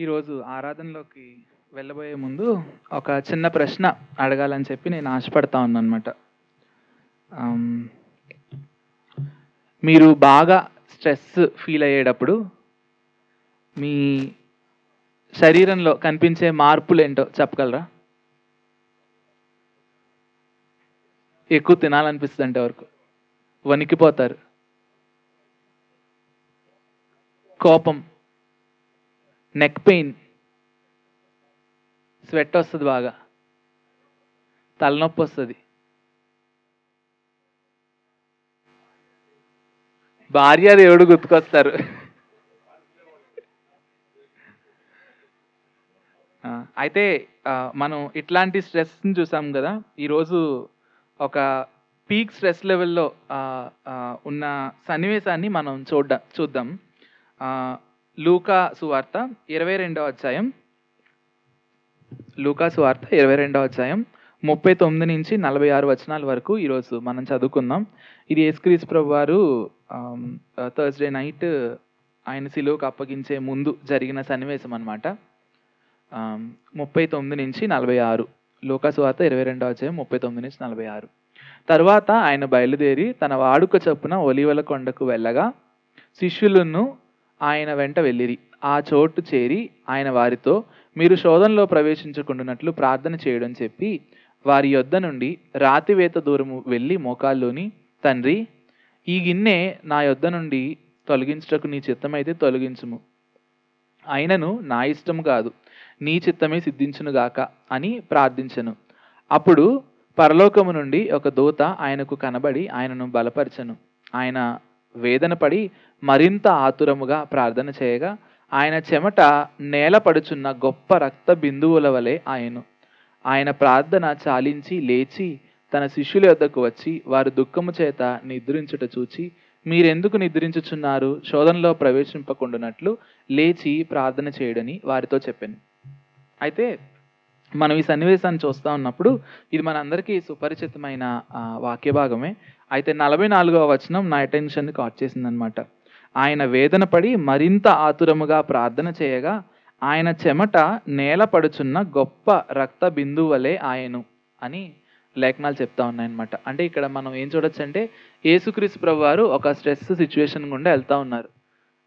ఈరోజు ఆరాధనలోకి వెళ్ళబోయే ముందు ఒక చిన్న ప్రశ్న అడగాలని చెప్పి నేను ఆశపడతా ఉన్నానమాట మీరు బాగా స్ట్రెస్ ఫీల్ అయ్యేటప్పుడు మీ శరీరంలో కనిపించే మార్పులు ఏంటో చెప్పగలరా? ఎక్కువ తినాలనిపిస్తుంది అంటే వరకు. వణికిపోతారు. కోపం. నెక్ పెయిన్ స్వెట్ వస్తుంది బాగా. తలనొప్పి వస్తుంది. భార్య దేవుడు గుర్తుకొస్తారు. అయితే మనం ఇట్లాంటి స్ట్రెస్ని చూసాం కదా ఈరోజు ఒక పీక్ స్ట్రెస్ లెవెల్లో ఉన్న సన్నివేశాన్ని మనం చూడ చూద్దాం. లూకా సువార్త ఇరవై రెండవ అధ్యాయం. లూకా సువార్త ఇరవై రెండవ అధ్యాయం ముప్పై తొమ్మిది నుంచి నలభై ఆరు వచనాల వరకు ఈరోజు మనం చదువుకుందాం. ఇది యేసుక్రీస్ ప్రభు వారు థర్స్డే నైట్ ఆయన సిలువకు అప్పగించే ముందు జరిగిన సన్నివేశం అనమాట ముప్పై తొమ్మిది నుంచి నలభై ఆరు. లోకా సువార్త ఇరవై రెండవ అధ్యాయం ముప్పై తొమ్మిది నుంచి నలభై ఆరు. తర్వాత ఆయన బయలుదేరి తన వాడుక చొప్పున ఒలివల కొండకు వెళ్ళగా శిష్యులను ఆయన వెంట వెళ్ళిరి. ఆ చోటు చేరి ఆయన వారితో మీరు శోధనలో ప్రవేశించకుండానట్లు ప్రార్థన చేయడం చెప్పి వారి యొద్ద నుండి రాతివేత దూరము వెళ్ళి మోకాల్లోని తండ్రి ఈ గిన్నె నా యొద్ద నుండి తొలగించుటకు నీ చిత్తమైతే తొలగించుము. అయినను నా ఇష్టము కాదు. నీ చిత్తమే సిద్ధించునుగాక అని ప్రార్థించను. అప్పుడు పరలోకము నుండి ఒక దూత ఆయనకు కనబడి ఆయనను బలపరచను. ఆయన వేదన పడి మరింత ఆతురముగా ప్రార్థన చేయగా ఆయన చెమట నేలపడుచున్న గొప్ప రక్త బిందువుల వలె ఆయను. ఆయన ప్రార్థన చాలించి లేచి తన శిష్యుల యొద్దకు వచ్చి వారు దుఃఖము చేత నిద్రించుట చూచి మీరెందుకు నిద్రించుచున్నారు? శోధనలో ప్రవేశింపకుండానట్లు లేచి ప్రార్థన చేయడని వారితో చెప్పాను. అయితే మనం ఈ సన్నివేశాన్ని చూస్తూ ఉన్నప్పుడు ఇది మనందరికీ సుపరిచితమైన వాక్య భాగమే అయితే నలభై నాలుగవ వచనం నా అటెన్షన్ కాట్ చేసిందనమాట ఆయన వేదన పడి మరింత ఆతురముగా ప్రార్థన చేయగా ఆయన చెమట నేల పడుచున్న గొప్ప రక్త బిందువలే ఆయను అని లేఖనాలు చెప్తా ఉన్నాయన్నమాట. అంటే ఇక్కడ మనం ఏం చూడొచ్చు అంటే యేసుక్రీస్ ప్రభు వారు ఒక స్ట్రెస్ సిచ్యువేషన్ గుండా వెళ్తూ ఉన్నారు.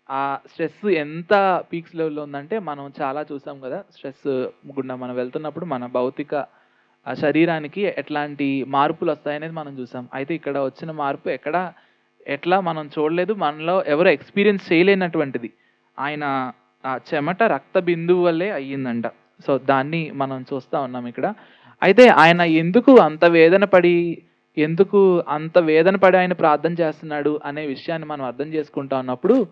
ఆ స్ట్రెస్ ఎంత పీక్స్ లెవెల్లో ఉందంటే మనం చాలా చూసాం కదా స్ట్రెస్ గుండా మనం వెళ్తున్నప్పుడు మన భౌతిక ఆ శరీరానికి ఎట్లాంటి మార్పులు వస్తాయనేది మనం చూసాం. అయితే ఇక్కడ వచ్చిన మార్పు ఎక్కడ ఎట్లా మనం చూడలేదు మనలో ఎవరు ఎక్స్పీరియన్స్ చేయలేనటువంటిది. ఆయన ఆ చెమట రక్త బిందువు వల్లే అయ్యిందంట. సో దాన్ని మనం చూస్తా ఉన్నాం ఇక్కడ. అయితే ఆయన ఎందుకు అంత వేదన పడి ఎందుకు అంత వేదన పడి ఆయన ప్రార్థన చేస్తున్నాడు అనే విషయాన్ని మనం అర్థం చేసుకుంటా ఉన్నప్పుడు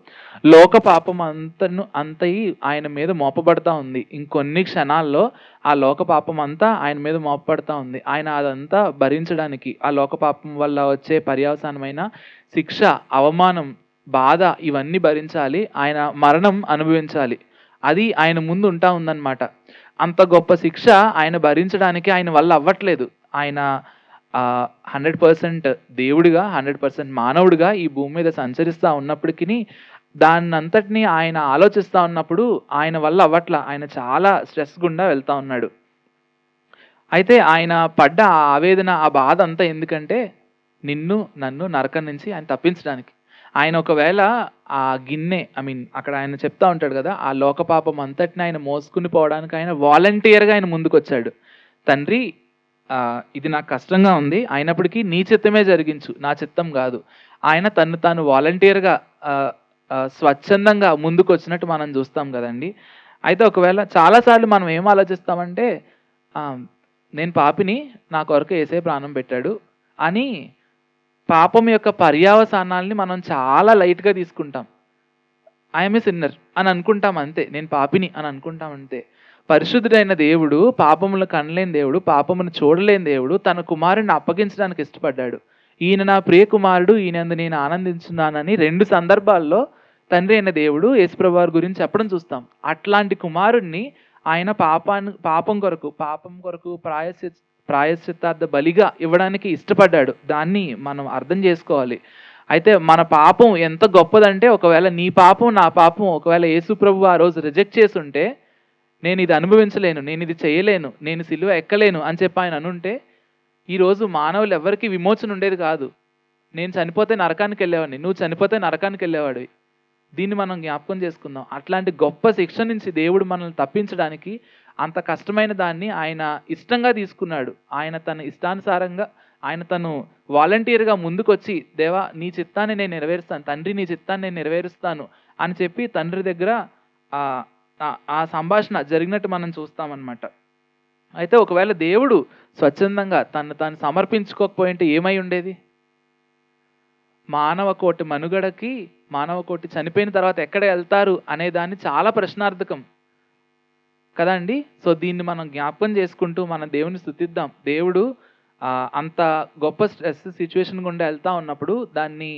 లోక పాపం అంతను అంతయి ఆయన మీద మోపబడతా ఉంది. ఇంకొన్ని క్షణాల్లో ఆ లోక పాపం అంతా ఆయన మీద మోపబడతా ఉంది. ఆయన అదంతా భరించడానికి ఆ లోక పాపం వల్ల వచ్చే పర్యవసానమైన శిక్ష అవమానం బాధ ఇవన్నీ భరించాలి. ఆయన మరణం అనుభవించాలి. అది ఆయన ముందు ఉంటా ఉందన్నమాట. అంత గొప్ప శిక్ష ఆయన భరించడానికి ఆయన వల్ల అవ్వట్లేదు. ఆయన హండ్రెడ్ పర్సెంట్ దేవుడిగా హండ్రెడ్ పర్సెంట్ మానవుడిగా ఈ భూమి మీద సంచరిస్తూ ఉన్నప్పటికీ దాన్ని ఆయన ఆలోచిస్తూ ఉన్నప్పుడు ఆయన వల్ల అవ్వట్ల. ఆయన చాలా స్ట్రెస్ గుండా వెళ్తూ ఉన్నాడు. అయితే ఆయన పడ్డ ఆ ఆవేదన ఆ బాధ అంతా ఎందుకంటే నిన్ను నన్ను నరకం నుంచి ఆయన తప్పించడానికి. ఆయన ఒకవేళ ఆ గిన్నె ఐ మీన్ అక్కడ ఆయన చెప్తా ఉంటాడు కదా ఆ లోకపాపం అంతటిని ఆయన మోసుకుని పోవడానికి ఆయన వాలంటీర్గా ఆయన ముందుకు వచ్చాడు తండ్రి ఇది నాకు కష్టంగా ఉంది. అయినప్పటికీ నీ చిత్తమే జరిగించు. నా చిత్తం కాదు. ఆయన తను తాను వాలంటీర్గా స్వచ్ఛందంగా ముందుకు వచ్చినట్టు మనం చూస్తాం కదండి. అయితే ఒకవేళ చాలాసార్లు మనం ఏం ఆలోచిస్తామంటే నేను పాపిని నా కొరకు వేసే ప్రాణం పెట్టాడు అని పాపం యొక్క పర్యావసానాల్ని మనం చాలా లైట్గా తీసుకుంటాం. ఐఎమ్ ఏ సిన్నర్ అని అనుకుంటాం అంతే. నేను పాపిని అని అనుకుంటాం అంతే. పరిశుద్ధుడైన దేవుడు పాపములు కనలేని దేవుడు పాపమును చూడలేని దేవుడు తన కుమారుని అప్పగించడానికి ఇష్టపడ్డాడు. ఈయన నా ప్రియ కుమారుడు ఈయనందు నేను ఆనందించున్నానని రెండు సందర్భాల్లో తండ్రి అయిన దేవుడు యేసుప్రభువారి గురించి చెప్పడం చూస్తాం. అట్లాంటి కుమారుణ్ణి ఆయన పాపాన్ని పాపం కొరకు పాపం కొరకు ప్రాయశ్చి ప్రాయశ్చిత్తార్థ బలిగా ఇవ్వడానికి ఇష్టపడ్డాడు. దాన్ని మనం అర్థం చేసుకోవాలి. అయితే మన పాపం ఎంత గొప్పదంటే ఒకవేళ నీ పాపం నా పాపం ఒకవేళ యేసుప్రభు ఆ రోజు రిజెక్ట్ చేసి ఉంటే నేను ఇది అనుభవించలేను నేను ఇది చేయలేను నేను సిలువ ఎక్కలేను అని చెప్పి ఆయన అనుంటే ఈరోజు మానవులు ఎవరికి విమోచన ఉండేది కాదు. నేను చనిపోతే నరకానికి వెళ్ళేవాడిని నువ్వు చనిపోతే నరకానికి వెళ్ళేవాడివి. దీన్ని మనం జ్ఞాపకం చేసుకుందాం. అట్లాంటి గొప్ప శిక్ష నుంచి దేవుడు మనల్ని తప్పించడానికి అంత కష్టమైన దాన్ని ఆయన ఇష్టంగా తీసుకున్నాడు. ఆయన తన ఇష్టానుసారంగా ఆయన తను వాలంటీర్గా ముందుకొచ్చి దేవా నీ చిత్తాన్ని నేను నెరవేరుస్తాను తండ్రి నీ చిత్తాన్ని నేను నెరవేరుస్తాను అని చెప్పి తండ్రి దగ్గర ఆ సంభాషణ జరిగినట్టు మనం చూస్తామన్నమాట. అయితే ఒకవేళ దేవుడు స్వచ్ఛందంగా తను తాను సమర్పించుకోకపోయింటే ఏమై ఉండేది? మానవ కోటి మనుగడకి మానవ కోటి చనిపోయిన తర్వాత ఎక్కడ వెళ్తారు అనే దాన్ని చాలా ప్రశ్నార్థకం. కదండి సో దీన్ని మనం జ్ఞాపకం చేసుకుంటూ మన దేవుని స్థుతిద్దాం. దేవుడు అంత గొప్ప స్ట్రెస్ సిచ్యువేషన్ గుండా వెళ్తా ఉన్నప్పుడు దాన్ని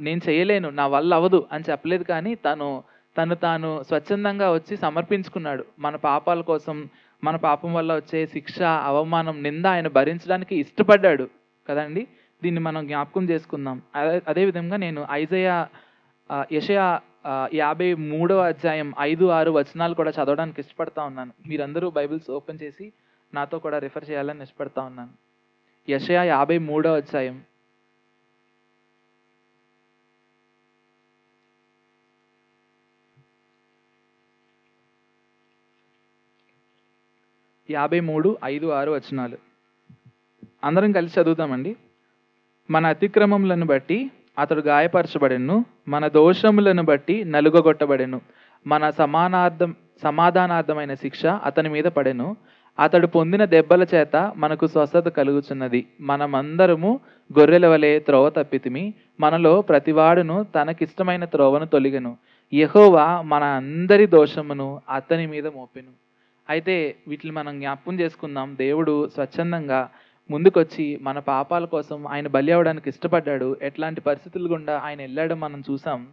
నేను చేయలేను నా వల్ల అవ్వదు అని చెప్పలేదు కానీ తను తను తాను స్వచ్ఛందంగా వచ్చి సమర్పించుకున్నాడు. మన పాపాల కోసం మన పాపం వల్ల వచ్చే శిక్ష అవమానం నింద ఆయన భరించడానికి ఇష్టపడ్డాడు. కదండి? దీన్ని మనం జ్ఞాపకం చేసుకుందాం. అదే అదేవిధంగా నేను ఐజయా యషయ యాభై మూడవ అధ్యాయం ఐదు ఆరు వచనాలు కూడా చదవడానికి ఇష్టపడతా ఉన్నాను. మీరందరూ బైబిల్స్ ఓపెన్ చేసి నాతో కూడా రిఫర్ చేయాలని ఇష్టపడతా ఉన్నాను. యషయా యాభై మూడవ అధ్యాయం యాభై మూడు ఐదు ఆరు వచనాలు. అందరం కలిసి చదువుతామండి. మన అతిక్రమములను బట్టి అతడు గాయపరచబడెను. మన దోషములను బట్టి నలుగగొట్టబడెను. మన సమానార్థం సమాధానార్థమైన శిక్ష అతని మీద పడెను. అతడు పొందిన దెబ్బల చేత మనకు స్వస్థత కలుగుచున్నది. మనమందరము గొర్రెల వలె త్రోవ తప్పితిమి. మనలో ప్రతివాడును తనకిష్టమైన త్రోవను తొలిగను. యహోవా మన అందరి దోషమును అతని మీద మోపెను. అయితే వీటిని మనం జ్ఞాపకం చేసుకుందాం. దేవుడు స్వచ్ఛందంగా ముందుకొచ్చి మన పాపాల కోసం ఆయన బలి అవ్వడానికి ఇష్టపడ్డాడు. ఎట్లాంటి పరిస్థితులు గుండా ఆయన వెళ్ళాడు మనం చూసాం.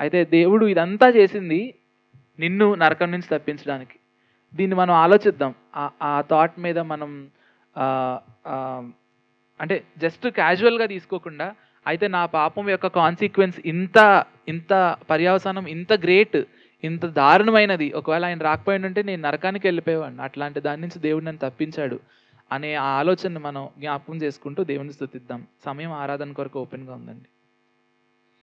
అయితే దేవుడు ఇదంతా చేసింది నిన్ను నరకం నుంచి తప్పించడానికి. దీన్ని మనం ఆలోచిద్దాం. ఆ- ఆ థాట్ మీద మనం అంటే జస్ట్ క్యాజువల్గా తీసుకోకుండా అయితే నా పాపం యొక్క కాన్సిక్వెన్స్ ఇంత ఇంత పర్యావసానం ఇంత గ్రేట్ ఇంత దారుణమైనది. ఒకవేళ ఆయన రాకపోయి ఉంటే నేను నరకానికి వెళ్ళిపోయేవాడిని. అట్లాంటి దాని నుంచి దేవుడు నన్ను తప్పించాడు అనే ఆలోచనను ఆలోచన మనం జ్ఞాపకం చేసుకుంటూ దేవుని స్థుతిద్దాం సమయం ఆరాధన కొరకు ఓపెన్గా ఉందండి.